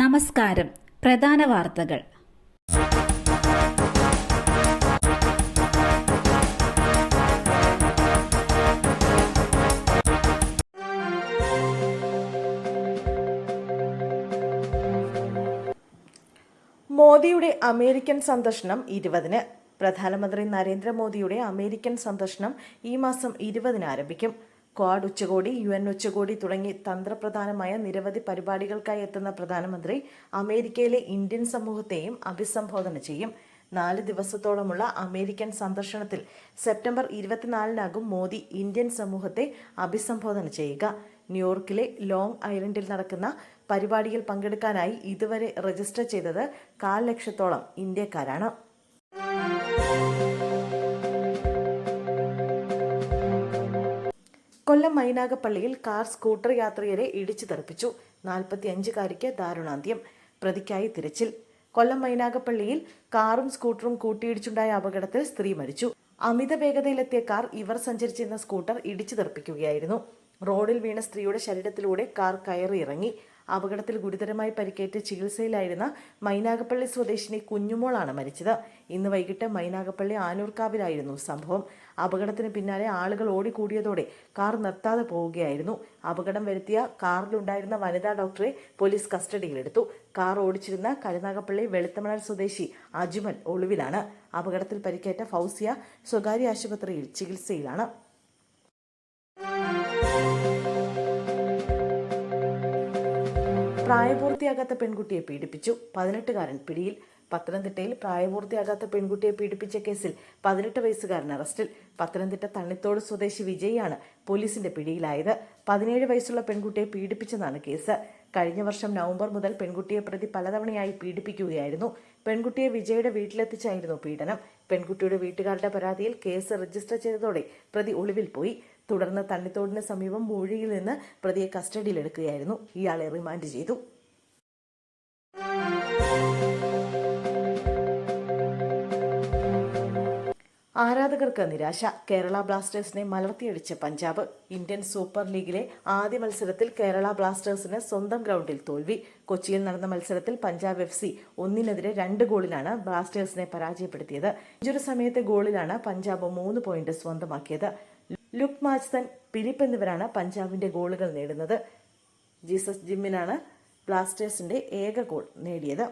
നമസ്കാരം. പ്രധാന വാർത്തകൾ. മോദിയുടെ അമേരിക്കൻ സന്ദർശനം ഇരുപതിന്. പ്രധാനമന്ത്രി നരേന്ദ്രമോദിയുടെ അമേരിക്കൻ സന്ദർശനം ഈ മാസം ഇരുപതിന് ആരംഭിക്കും. ക്വാഡ് ഉച്ചകോടി യു എൻ ഉച്ചകോടി തുടങ്ങി തന്ത്രപ്രധാനമായ നിരവധി പരിപാടികൾക്കായി എത്തുന്ന പ്രധാനമന്ത്രി അമേരിക്കയിലെ ഇന്ത്യൻ സമൂഹത്തെയും അഭിസംബോധന ചെയ്യും. നാല് ദിവസത്തോളമുള്ള അമേരിക്കൻ സന്ദർശനത്തിൽ സെപ്റ്റംബർ ഇരുപത്തിനാലിനാകും മോദി ഇന്ത്യൻ സമൂഹത്തെ അഭിസംബോധന ചെയ്യുക. ന്യൂയോർക്കിലെ ലോങ് ഐലൻഡിൽ നടക്കുന്ന പരിപാടിയിൽ പങ്കെടുക്കാനായി ഇതുവരെ രജിസ്റ്റർ ചെയ്തത് കാൽ ലക്ഷത്തോളം ഇന്ത്യക്കാരാണ്. കൊല്ലം മൈനാഗപ്പള്ളിയിൽ കാർ സ്കൂട്ടർ യാത്രികരെ ഇടിച്ചു തെറിപ്പിച്ചു. നാൽപ്പത്തിയഞ്ചുകാരിക്ക് ദാരുണാന്ത്യം. പ്രതിക്കായി തിരച്ചിൽ. കൊല്ലം മൈനാഗപ്പള്ളിയിൽ കാറും സ്കൂട്ടറും കൂട്ടിയിടിച്ചുണ്ടായ അപകടത്തിൽ സ്ത്രീ മരിച്ചു. അമിത വേഗതയിലെത്തിയ കാർ ഇവർ സഞ്ചരിച്ചിരുന്ന സ്കൂട്ടർ ഇടിച്ചു തെറിപ്പിക്കുകയായിരുന്നു. റോഡിൽ വീണ സ്ത്രീയുടെ ശരീരത്തിലൂടെ കാർ കയറി ഇറങ്ങി അപകടത്തിൽ ഗുരുതരമായി പരിക്കേറ്റ് ചികിത്സയിലായിരുന്ന മൈനാഗപ്പള്ളി സ്വദേശിനി കുഞ്ഞുമോളാണ് മരിച്ചത്. ഇന്ന് വൈകിട്ട് മൈനാഗപ്പള്ളി ആനൂർക്കാവിലായിരുന്നു സംഭവം. അപകടത്തിന് പിന്നാലെ ആളുകൾ ഓടിക്കൂടിയതോടെ കാർ നിർത്താതെ പോവുകയായിരുന്നു. അപകടം വരുത്തിയ കാറിലുണ്ടായിരുന്ന വനിതാ ഡോക്ടറെ പോലീസ് കസ്റ്റഡിയിലെടുത്തു. കാർ ഓടിച്ചിരുന്ന കരുനാഗപ്പള്ളി വെളുത്തമണൽ സ്വദേശി അജ്മൽ ഒളിവിലാണ്. അപകടത്തിൽ പരിക്കേറ്റ ഫൗസിയ സ്വകാര്യ ആശുപത്രിയിൽ ചികിത്സയിലാണ്. പ്രായപൂർത്തിയാകാത്ത പെൺകുട്ടിയെ പീഡിപ്പിച്ചു. പതിനെട്ടുകാരൻ പിടിയിൽ. പത്തനംതിട്ടയിൽ പ്രായപൂർത്തിയാകാത്ത പെൺകുട്ടിയെ പീഡിപ്പിച്ച കേസിൽ പതിനെട്ട് വയസ്സുകാരൻ അറസ്റ്റിൽ. പത്തനംതിട്ട തണ്ണിത്തോട് സ്വദേശി വിജയാണ് പോലീസിന്റെ പിടിയിലായത്. പതിനേഴ് വയസ്സുള്ള പെൺകുട്ടിയെ പീഡിപ്പിച്ചെന്നാണ് കേസ്. കഴിഞ്ഞ വർഷം നവംബർ മുതൽ പെൺകുട്ടിയെ പ്രതി പലതവണയായി പീഡിപ്പിക്കുകയായിരുന്നു. പെൺകുട്ടിയെ വിജയുടെ വീട്ടിലെത്തിച്ചായിരുന്നു പീഡനം. പെൺകുട്ടിയുടെ വീട്ടുകാരുടെ പരാതിയിൽ കേസ് രജിസ്റ്റർ ചെയ്തതോടെ പ്രതി ഒളിവിൽ പോയി. തുടർന്ന് തണ്ണിത്തോടിന് സമീപം മൂഴിയിൽ നിന്ന് പ്രതിയെ കസ്റ്റഡിയിലെടുക്കുകയായിരുന്നു. ഇയാളെ റിമാൻഡ് ചെയ്തു. ആരാധകർക്ക് നിരാശ. കേരള ബ്ലാസ്റ്റേഴ്സിനെ മലർത്തിയടിച്ച പഞ്ചാബ്. ഇന്ത്യൻ സൂപ്പർ ലീഗിലെ ആദ്യ മത്സരത്തിൽ കേരള ബ്ലാസ്റ്റേഴ്സിന് സ്വന്തം ഗ്രൗണ്ടിൽ തോൽവി. കൊച്ചിയിൽ നടന്ന മത്സരത്തിൽ പഞ്ചാബ് എഫ് സി ഒന്നിനെതിരെ രണ്ട് ഗോളിനാണ് ബ്ലാസ്റ്റേഴ്സിനെ പരാജയപ്പെടുത്തിയത്. ഇഞ്ചുറി സമയത്തെ ഗോളിലാണ് പഞ്ചാബ് മൂന്ന് പോയിന്റ് സ്വന്തമാക്കിയത്. ലുക് മാച്തൻ പിലിപ്പ് എന്നിവരാണ് പഞ്ചാബിന്റെ ഗോളുകൾ നേടുന്നത്. ജീസസ് ജിമ്മിനാണ് ബ്ലാസ്റ്റേഴ്സിന്റെ ഏക ഗോൾ നേടിയത്.